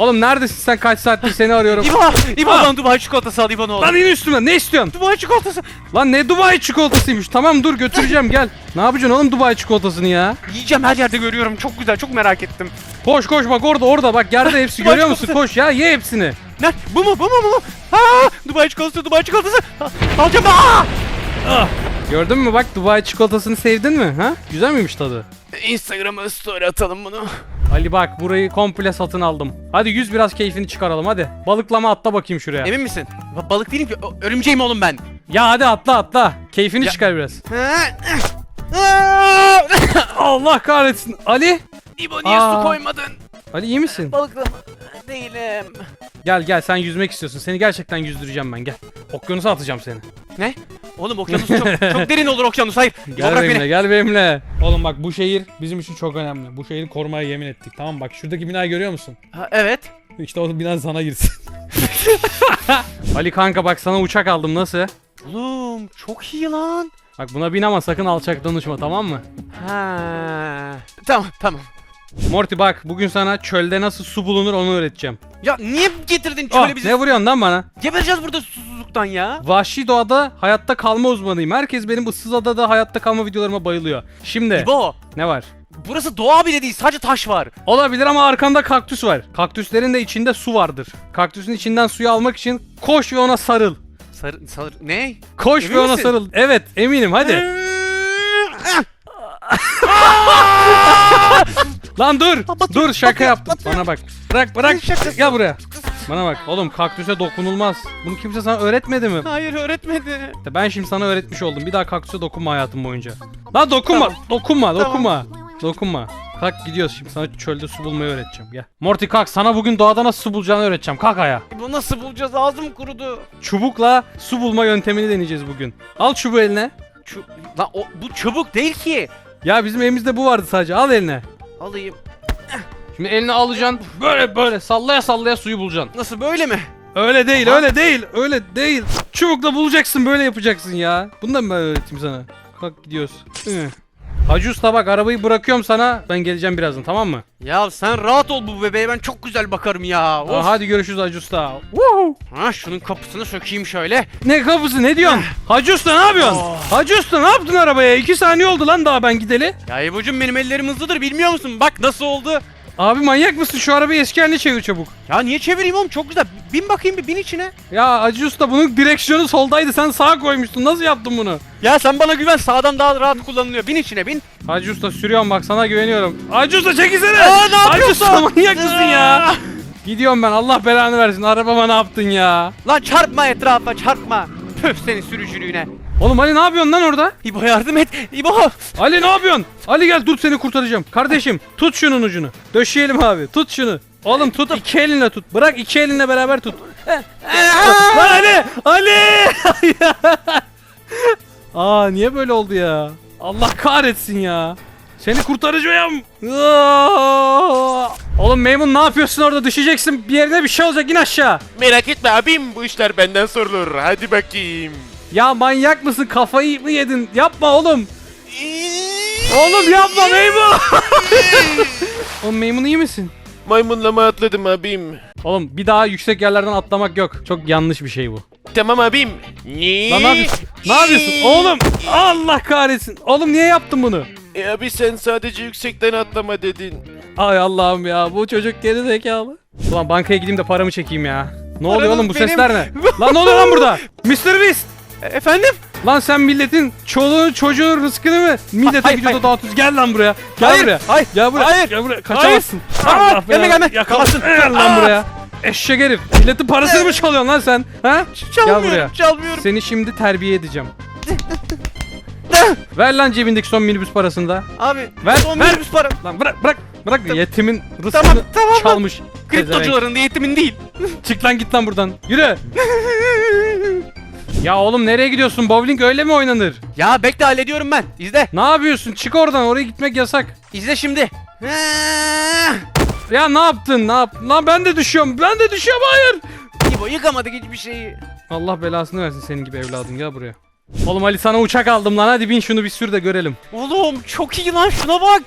Oğlum neredesin sen kaç saattir seni arıyorum. İbo! İbo'dan Dubai çikolatası al İbo ne olur. Lan in üstüme ne istiyorsun? Dubai çikolatası. Lan ne Dubai çikolatasıymış. Tamam dur götüreceğim gel. Ne yapacaksın oğlum Dubai çikolatasını ya? Yiyeceğim her yerde görüyorum. Çok güzel çok merak ettim. Koş koş bak orada orada bak yerde hepsi Dubai görüyor musun? Koş ya ye hepsini. Ne? Bu mu? Bu mu? Bu mu? Aa! Dubai çikolatası, Dubai çikolatası. Ha, Alacağım. Aa! Gördün mü bak Dubai çikolatasını sevdin mi? Ha? Güzel miymiş tadı? Instagram'a story atalım bunu. Ali bak burayı komple satın aldım. Hadi yüz biraz keyfini çıkaralım hadi. Balıklama atla bakayım şuraya. Emin misin? Ba- Balık değilim ki. Ö- Örümceğim oğlum ben. Ya hadi atla atla. Keyfini Ya- çıkar biraz. Allah kahretsin. Ali? İbo niye Aa. su koymadın? Ali iyi misin? Balıklama değilim. Gel gel sen yüzmek istiyorsun. Seni gerçekten yüzdüreceğim ben gel. Okyanusa atacağım seni. Ne? Oğlum okyanus çok, çok derin olur okyanus. Hayır. Gel bırak benimle beni. gel benimle. Oğlum bak bu şehir bizim için çok önemli. Bu şehri korumaya yemin ettik tamam mı? Bak şuradaki binayı görüyor musun? Ha, evet. İşte o bina sana girsin. Ali kanka bak sana uçak aldım nasıl? Oğlum çok iyi lan. Bak buna bin ama sakın alçaktan uçma tamam mı? Ha. Tamam tamam. Morty bak bugün sana çölde nasıl su bulunur onu öğreteceğim. Ya niye getirdin Ah, şöyle bizi? ne vuruyorsun lan bana? Gebereceğiz burada susuzluktan ya. Vahşi doğada hayatta kalma uzmanıyım. Herkes benim ıssız adada hayatta kalma videolarıma bayılıyor. Şimdi İbo. ne var? Burası doğa bile değil sadece taş var. Olabilir ama arkanda kaktüs var. Kaktüslerin de içinde su vardır. Kaktüsün içinden suyu almak için koş ve ona sarıl. Sarı, sarı, ne? Koş Emin ve ona misin? sarıl. Evet eminim hadi. Lan dur. Batıyor, dur şaka batıyor, yaptım. batıyor. Bana bak. Bırak bırak. Gel buraya. Bana bak. Oğlum kaktüse dokunulmaz. Bunu kimse sana öğretmedi mi? Hayır öğretmedi. İşte Ben şimdi sana öğretmiş oldum. Bir daha kaktüse dokunma hayatım boyunca. Lan dokunma. Tamam. Dokunma. Tamam. Dokunma. Dokunma. Kalk gidiyoruz şimdi sana çölde su bulmayı öğreteceğim. Gel. Morty kalk sana bugün doğada nasıl su bulacağını öğreteceğim. Kalk ayağa. Bu nasıl bulacağız ağzım kurudu. Çubukla su bulma yöntemini deneyeceğiz bugün. Al çubuğu eline. Şu, lan o, bu çabuk değil ki. Ya bizim evimizde bu vardı sadece. Al eline. Alayım. Şimdi elini alacaksın. Böyle böyle sallaya sallaya suyu bulacaksın. Nasıl böyle mi? Öyle değil, Aha. öyle değil, öyle değil. Çubukla bulacaksın, böyle yapacaksın ya. Bunu da mı ben öğreteyim sana? Kalk gidiyoruz. Hacı Usta bak arabayı bırakıyorum sana. Ben geleceğim birazdan tamam mı? Ya sen rahat ol bu bebeğe ben çok güzel bakarım ya. Of. Aa, hadi görüşürüz Hacı Usta. Ha şunun kapısını sökeyim şöyle. Ne kapısı ne diyorsun? Hacı Usta ne yapıyorsun? Oh. Hacı Usta ne yaptın arabaya? İki saniye oldu lan daha ben gideli. Ya İbo'cum benim ellerim hızlıdır bilmiyor musun? Bak nasıl oldu. Abi manyak mısın? Şu arabayı eski haline çevir çabuk. Ya niye çevireyim oğlum çok güzel. Bin bakayım bir bin içine. Ya Hacı Usta bunun direksiyonu soldaydı. Sen sağa koymuştun. Nasıl yaptın bunu? Ya sen bana güven sağdan daha rahat kullanılıyor. Bin içine bin. Hacı Usta sürüyorum bak sana güveniyorum. Hacı Usta çekilsene. Aa, ne Hacı yapıyorsun? Usta manyak mısın ya? Gidiyorum ben Allah belanı versin. Arabama ne yaptın ya? Lan çarpma etrafa çarpma. Püf senin sürücülüğüne. Oğlum Ali ne yapıyorsun lan orada? İbo yardım et. İbo. Ali ne yapıyorsun? Ali gel dur seni kurtaracağım. Kardeşim tut şunun ucunu. Döşeyelim abi. Tut şunu. Oğlum tut iki elinle tut. Bırak iki elinle beraber tut. Lan Ali! Ali! Aa niye böyle oldu ya? Allah kahretsin ya. Seni kurtaracağım. Aa! Oğlum Maymun ne yapıyorsun orada? Düşeceksin. Bir yerine bir şey olacak. in aşağı. Merak etme abim bu işler benden sorulur. Hadi bakayım. Ya manyak mısın? Kafayı mı yedin? Yapma oğlum. Oğlum yapma Maymun. Oğlum Maymun iyi misin? Maymunlama atladım abim. Oğlum bir daha yüksek yerlerden atlamak yok. Çok yanlış bir şey bu. Tamam abim. Ne? Lan ne yapıyorsun? Ne yapıyorsun? Oğlum Allah kahretsin. Oğlum niye yaptın bunu? E abi sen sadece yüksekten atlama dedin. Ay Allah'ım ya bu çocuk geri zekalı. Ulan bankaya gideyim de paramı çekeyim ya. Ne oluyor Paranız oğlum bu benim. sesler ne? lan ne oluyor lan burada? Mr. Beast! E, Efendim? Lan sen milletin çoluğunu çocuğun rızkını mı millete Hayır, videoda hayır. dağıtıyorsun? Gel lan buraya. Gel Hayır, buraya. hayır, Gel buraya. hayır, Gel buraya. Kaçamazsın. Aa, Allah gelme, belanı. gelme. Yakalasın. Gel lan buraya. Eşek herif. Milletin parasını mı çalıyorsun lan sen? Ha? Çalmıyorum, Gel buraya. çalmıyorum. Seni şimdi terbiye edeceğim. Ver lan cebindeki son minibüs parasını da. Abi Ver, son ver. minibüs para. Lan bırak bırak. Bırak yetimin rızkını Tamam, tamam. çalmış. Pezevenk. Kriptocuların niyetimin değil. Çık lan git lan buradan. Yürü. ya oğlum nereye gidiyorsun? Bowling öyle mi oynanır? ya bekle hallediyorum ben. İzle. Ne yapıyorsun? Çık oradan. Oraya gitmek yasak. İzle şimdi. Ya ne yaptın? Ne yap? Lan ben de düşüyorum. Ben de düşüyorum. Hayır. İbo yıkamadık hiçbir şeyi. Allah belasını versin senin gibi evladın. Gel buraya. Oğlum Ali sana uçak aldım lan. Hadi bin şunu bir sür de görelim. Oğlum çok iyi lan şuna bak.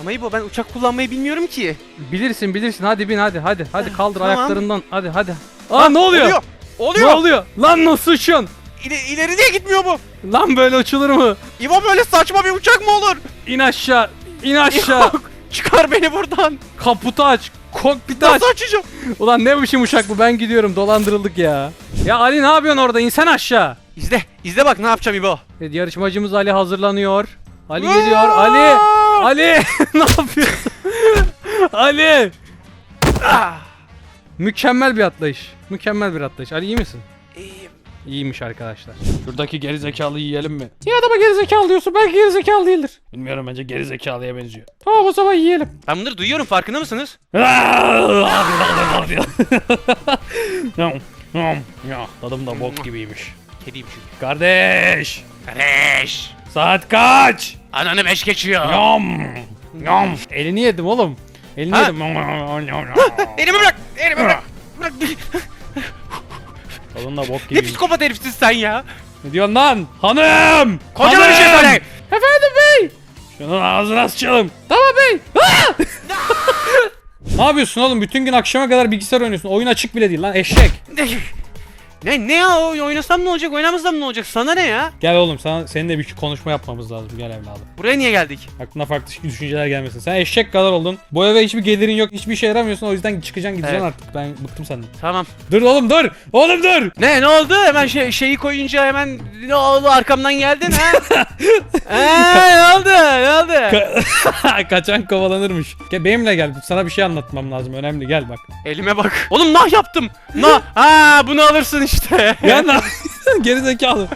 Ama İbo ben uçak kullanmayı bilmiyorum ki. Bilirsin bilirsin hadi bin hadi hadi hadi kaldır Tamam. ayaklarından hadi hadi. Aa ne oluyor? Oluyor. Ne Oluyor. oluyor? Lan nasıl uçuyorsun? İle, ileri niye gitmiyor bu? Lan böyle uçulur mu? İbo böyle saçma bir uçak mı olur? İn aşağı. in aşağı. Yok. Çıkar beni buradan. Kaputu aç. Kokpiti aç. Nasıl açacağım? Ulan ne biçim uçak bu ben gidiyorum dolandırıldık ya. Ya Ali ne yapıyorsun orada insen aşağı. İzle. İzle bak ne yapacağım İbo. Evet, yarışmacımız Ali hazırlanıyor. Ali geliyor Ali. Ali ne yapıyorsun? Ali. Ah. Mükemmel bir atlayış. Mükemmel bir atlayış. Ali iyi misin? İyiyim. İyiymiş arkadaşlar. Şuradaki geri zekalıyı yiyelim mi? Niye adama geri zekalı diyorsun? Belki geri zekalı değildir. Bilmiyorum bence geri zekalıya benziyor. Tamam o zaman yiyelim. Ben bunları duyuyorum farkında mısınız? ya tadım da bok gibiymiş. Kediyim çünkü. Kardeş! Kardeş. Saat kaç? Ananı beş geçiyor. Yom! Yom! Elini yedim oğlum. Elini Ha? yedim. Elimi bırak. Elimi bırak. Bırak. Tadın da bok Ne gibiymiş. psikopat herifsin sen ya. Ne diyorsun lan? Hanım! Kocaman bir şey söyle. Efendim bey! Şunun ağzına sıçalım. Tamam bey. Ne yapıyorsun oğlum? Bütün gün akşama kadar bilgisayar oynuyorsun. Oyun açık bile değil lan eşek. Ne ne ya o oynasam ne olacak oynamasam ne olacak sana ne ya? Gel oğlum sana seninle bir konuşma yapmamız lazım. Gel evladım. Buraya niye geldik? Aklına farklı düşünceler gelmesin. Sen eşek kadar oldun. Bu eve hiçbir gelirin yok. Hiçbir işe yaramıyorsun. O yüzden çıkacaksın gideceksin Evet. artık. Ben bıktım senden. Tamam. Dur oğlum dur. Oğlum dur. Ne ne oldu? Hemen şey, şeyi koyunca hemen ne oldu arkamdan geldin ha? Eee ne oldu? Ne oldu? Kaçan kovalanırmış. Gel benimle gel. Sana bir şey anlatmam lazım. Önemli. Gel bak. Elime bak. Oğlum nah yaptım. Nah. Ha bunu alırsın işte. Gel lan. Geri zekalı.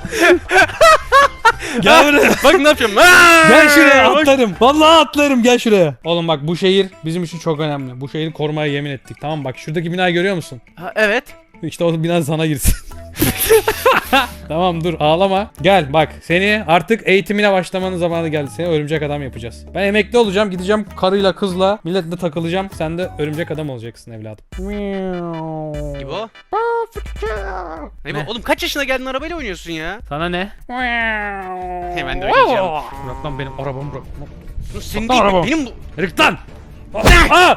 Gel buraya. bak ne yapacağım. Aa! Gel şuraya Bak. atlarım. Vallahi atlarım gel şuraya. Oğlum bak bu şehir bizim için çok önemli. Bu şehri korumaya yemin ettik. Tamam mı? bak şuradaki binayı görüyor musun? Ha, evet. İşte o bina sana girsin. tamam dur ağlama. Gel bak seni artık eğitimine başlamanın zamanı geldi. Seni örümcek adam yapacağız. Ben emekli olacağım. Gideceğim karıyla kızla milletle takılacağım. Sen de örümcek adam olacaksın evladım. İbo. Ne? Ne? bu? Oğlum kaç yaşına geldin arabayla oynuyorsun ya? Sana ne? Hemen de oynayacağım. Bırak lan benim arabamı bırak. Bu Senin değil arabamı. benim bu. Herif lan! Aa!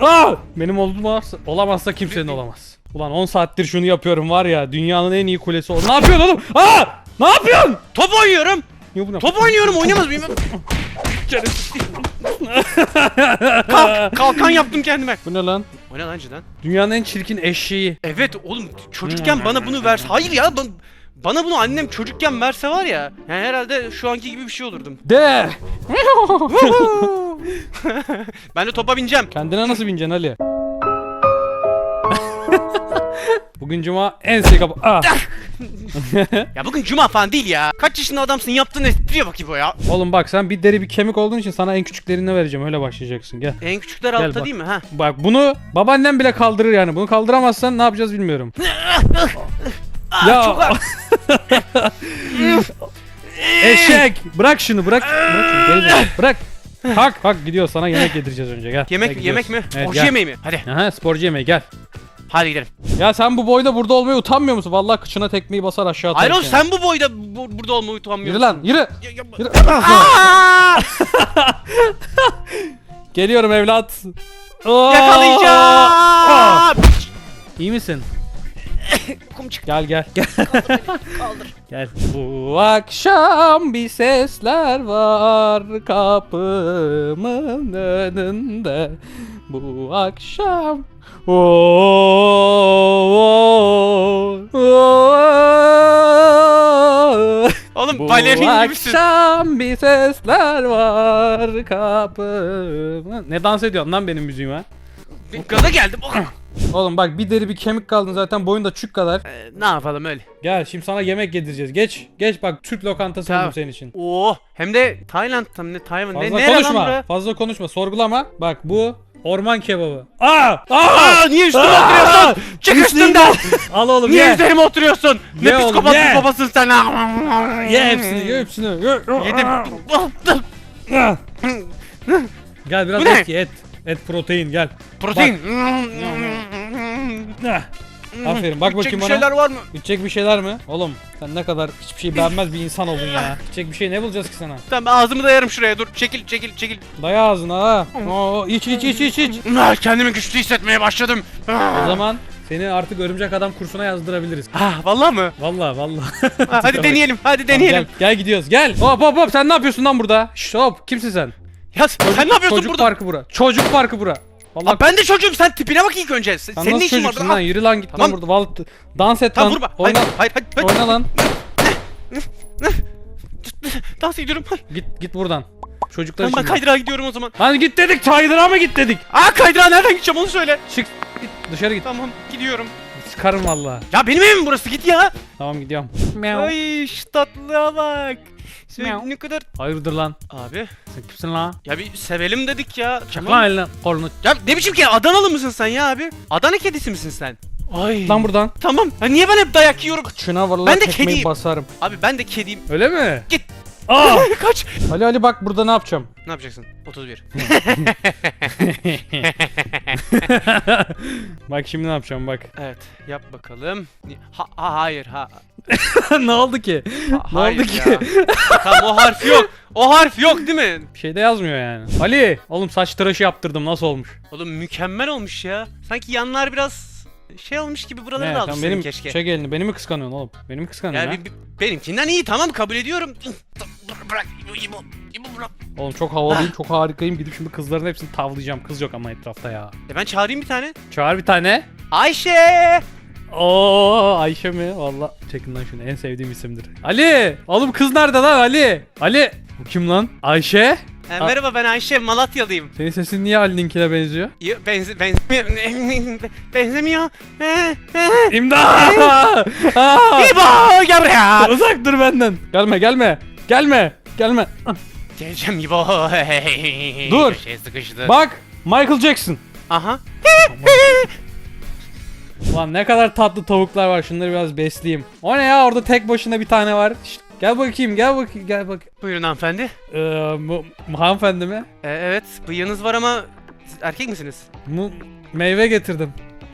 Aa! Benim olmazsa, olamazsa kimsenin olamaz. Ulan 10 saattir şunu yapıyorum var ya dünyanın en iyi kulesi o. Ne yapıyorsun oğlum? Aa! Ne yapıyorsun? Top oynuyorum. Niye bunu Top oynuyorum oynamaz mıyım? Kalk, kalkan yaptım kendime. Bu ne lan? O ne lan cidden? Dünyanın en çirkin eşeği. Evet oğlum çocukken bana bunu verse hayır ya ban- bana bunu annem çocukken verse var ya yani herhalde şu anki gibi bir şey olurdum. De! ben de topa bineceğim. Kendine nasıl bineceksin Ali? Bugün cuma en sık kapı. Aa! Ya bugün cuma falan değil ya. Kaç yaşında adamsın yaptığın espriye bak İbo ya. Oğlum bak sen bir deri bir kemik olduğun için sana en küçüklerini vereceğim. Öyle başlayacaksın. Gel. En küçükler Gel altta bak. değil mi ha? Bak bunu babaannem bile kaldırır yani. Bunu kaldıramazsan ne yapacağız bilmiyorum. ya çok ağır. eşek bırak şunu bırak. Bırak şunu geri dön. Bırak. Kalk kalk gidiyor sana yemek yedireceğiz önce gel. Yemek Gel, yemek gidiyoruz. mi? Evet, Orji gel. yemeği mi? Hadi. Aha sporcu yemeği gel. Hadi gidelim. Ya sen bu boyda burada olmaya utanmıyor musun? Vallahi kıçına tekmeyi basar aşağı atar. Hayır oğlum sen bu boyda bu- burada olmayı utanmıyorsun. Yürü lan yürü. Ya- ya- Yürü. Aa! Geliyorum evlat. Aa! Yakalayacağım. İyi misin? Kum çık. Gel gel. Gel. Kaldır. Gel. Bu akşam bir sesler var kapımın önünde. Bu akşam Oo, oo, oo. Oğlum Bu balerin gibisin. akşam bir sesler var kapımın. Ne dans ediyorsun lan benim müziğime? Bir Gaza geldim. Oh. Oğlum bak bir deri bir kemik kaldın zaten boyun da çük kadar. Ee, ne yapalım öyle. Gel şimdi sana yemek yedireceğiz. Geç. Geç bak Türk lokantası Tamam. buldum senin için. Oo, hem de Tayland'dan ne Tayvan ne Fazla ne konuşma. Fazla konuşma. Sorgulama. Bak bu orman kebabı. Aa! Aa! Aa, niye üstüme oturuyorsun? Çık üstümden. Al oğlum Niye ye. üzerime oturuyorsun? Ne Ye oğlum, psikopat ye. bir babasın sen. Ye hepsini, ye hepsini. Ye. Yedim. Ah! Gel biraz Bu ne? et ye, et. Et protein gel. Protein. Ah. Aferin bak bakayım bir bana. şeyler var mı? İçecek bir şeyler mi? Oğlum sen ne kadar hiçbir şey beğenmez bir insan oldun ya. İçecek bir şey ne bulacağız ki sana? Tamam ben ağzımı dayarım şuraya dur. Çekil çekil çekil. Daya ağzına ha. Oo, iç iç iç iç iç. Ah, Kendimi güçlü hissetmeye başladım. O zaman seni artık örümcek adam kursuna yazdırabiliriz. Ah vallahi mı? Vallahi vallahi. Ah, hadi deneyelim. Hadi deneyelim. Gel, gel gidiyoruz gel. Hop hop hop sen ne yapıyorsun lan burada? Şşt hop kimsin sen? Ya sen ne yapıyorsun Çocuk burada? parkı bura. Çocuk parkı bura. Vallahi Aa, ben de çocuğum sen tipine bak ilk önce. Sen, sen senin ne nasıl işin var çocuksun lan? Yürü lan git Tamam. lan burada. Vallahi dans et Tamam lan. vurma. Hayır Oyna. hayır hayır. hayır. Oyna lan. Dans ediyorum. Hayır. Git git buradan. Çocuklar Tamam ben için. kaydırağa gidiyorum o zaman. Lan git dedik çaydıra mı git dedik. Aa kaydırağa nereden gideceğim onu söyle. Çık git dışarı git. Tamam gidiyorum. Sıkarım valla. Ya benim evim burası git ya. Tamam gidiyorum. Ay şu tatlılığa bak. Sen Miau. ne kadar... Hayırdır lan? Abi Sen kimsin lan? ya bir sevelim dedik ya. Çak Tamam. lan eline kolunu. Ya ne biçim ki Adanalı mısın sen ya abi? Adana kedisi misin sen? Ay. Lan buradan. Tamam. Ha, niye ben hep dayak yiyorum? Şuna vallahi Ben de tekmeyi kediyim. basarım. Abi ben de kediyim. Öyle mi? Git. Aa! Kaç. Ali Ali bak burada ne yapacağım? Ne yapacaksın? 31. bak şimdi ne yapacağım bak. Evet. Yap bakalım. Ha, ha hayır ha. ne oldu ki? ha Ne hayır oldu ki? tamam o harf yok. O harf yok değil mi? Bir şey de yazmıyor yani. Ali, oğlum saç tıraşı yaptırdım nasıl olmuş? Oğlum mükemmel olmuş ya. Sanki yanlar biraz şey olmuş gibi buraları Ne, da almışsın benim keşke. çek elini. Beni mi kıskanıyorsun oğlum? Beni mi kıskanıyorsun Ya ha? benimkinden iyi tamam kabul ediyorum. Bırak. İbo, İbo, İbo bırak. Oğlum çok havalıyım, çok harikayım. Gidip şimdi kızların hepsini tavlayacağım. Kız yok ama etrafta ya. E ben çağırayım bir tane. Çağır bir tane. Ayşe. Oo Ayşe mi? Valla çekin lan şunu en sevdiğim isimdir. Ali! Oğlum kız nerede lan Ali? Ali! Bu kim lan? Ayşe? E, merhaba ben Ayşe Malatyalıyım. Senin sesin niye Ali'ninkine benziyor? Ya, Benze, benzemiyor. benzemiyor. Eh, eh. İmdat! Aa! İbo gel buraya. Uzak dur benden. Gelme gelme. Gelme. Gelme. Geleceğim İbo. Dur. Şey sıkıştı. Bak Michael Jackson. Aha. Lan ne kadar tatlı tavuklar var. Şunları biraz besleyeyim. O ne ya orada tek başına bir tane var. Şşt, gel bakayım gel bakayım gel bak. Buyurun hanımefendi. Ee, bu, hanımefendi mi? E, evet bıyığınız var ama siz erkek misiniz? Mu meyve getirdim.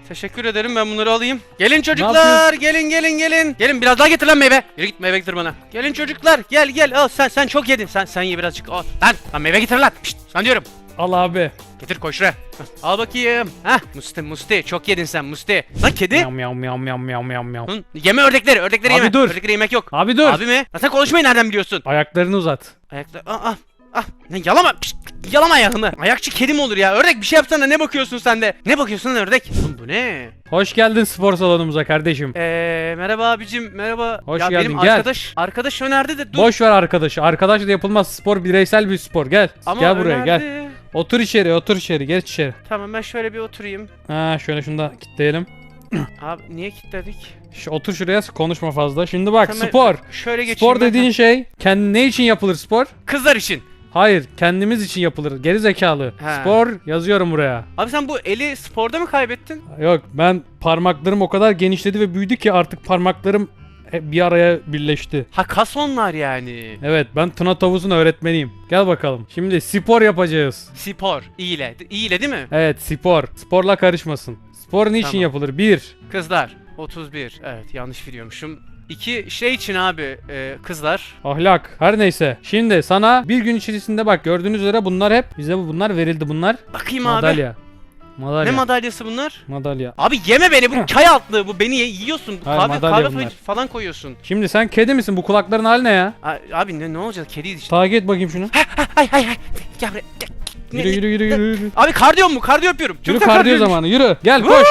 Teşekkür ederim ben bunları alayım. Gelin çocuklar gelin gelin gelin. Gelin biraz daha getir lan meyve. Yürü git meyve getir bana. Gelin çocuklar gel gel. Al sen sen çok yedin. Sen sen ye birazcık. Al. Lan lan meyve getir lan. Şşt, sen diyorum. Al abi. Getir koy şuraya. Al bakayım. Hah Musti Musti çok yedin sen Musti. Lan kedi. Miyav miyav miyav miyav miyav miyav miyav. Hı, Yeme ördekleri ördekleri Abi yeme. dur. Ördekleri yemek yok. Abi dur. Abi mi? Lan sen konuşmayı nereden biliyorsun? Ayaklarını uzat. Ayakta ah ah. Ah, ne yalama, pişt, yalama ayağını. Ayakçı kedi mi olur ya? Ördek bir şey yapsana ne bakıyorsun sen de? Ne bakıyorsun lan ördek? Oğlum bu ne? Hoş geldin spor salonumuza kardeşim. Eee merhaba abicim merhaba. Hoş ya geldin, benim gel. arkadaş arkadaş önerdi de dur. Boş ver arkadaşı. Arkadaşla yapılmaz spor bireysel bir spor. Gel. Ama gel buraya önerdi. gel. Otur içeri, otur içeri. Geç içeri. Tamam ben şöyle bir oturayım. Ha şöyle şunu da kilitleyelim. Abi niye kilitledik? Şu, otur şuraya konuşma fazla. Şimdi bak Tamam, spor. Şöyle geçeyim. Spor ben. dediğin şey kendi ne için yapılır spor? kızlar için. Hayır, kendimiz için yapılır. Geri zekalı. He. Spor yazıyorum buraya. Abi sen bu eli sporda mı kaybettin? Yok, ben parmaklarım o kadar genişledi ve büyüdü ki artık parmaklarım hep bir araya birleşti. Ha kas onlar yani. Evet, ben Tuna Tavus'un öğretmeniyim. Gel bakalım. Şimdi spor yapacağız. Spor. İyile. İyile değil mi? Evet, spor. Sporla karışmasın. Spor niçin Tamam. yapılır? 1. Kızlar. 31. Evet yanlış biliyormuşum. İki şey için abi e, kızlar. Ahlak. Her neyse. Şimdi sana bir gün içerisinde bak gördüğünüz üzere bunlar hep bize bu- bunlar verildi bunlar. Bakayım abi. Madalya. Madalya. Ne madalyası bunlar? Madalya. Abi yeme beni bu çay altlığı bu beni ye- yiyorsun. Hayır, kahve madalya kahve bunlar. falan koyuyorsun. Şimdi sen kedi misin? Bu kulakların hali ne ya? A- Abi ne ne olacak kediyiz işte. Takip et bakayım şunu. Hay hay hay. Gel buraya. Gel. Ne- Yürü yürü yürü yürü. Yürü, Abi kardiyo mu? Kardiyo yapıyorum. Çok yürü da kardiyo kardiyoymuş. zamanı yürü. Gel Woo! koş.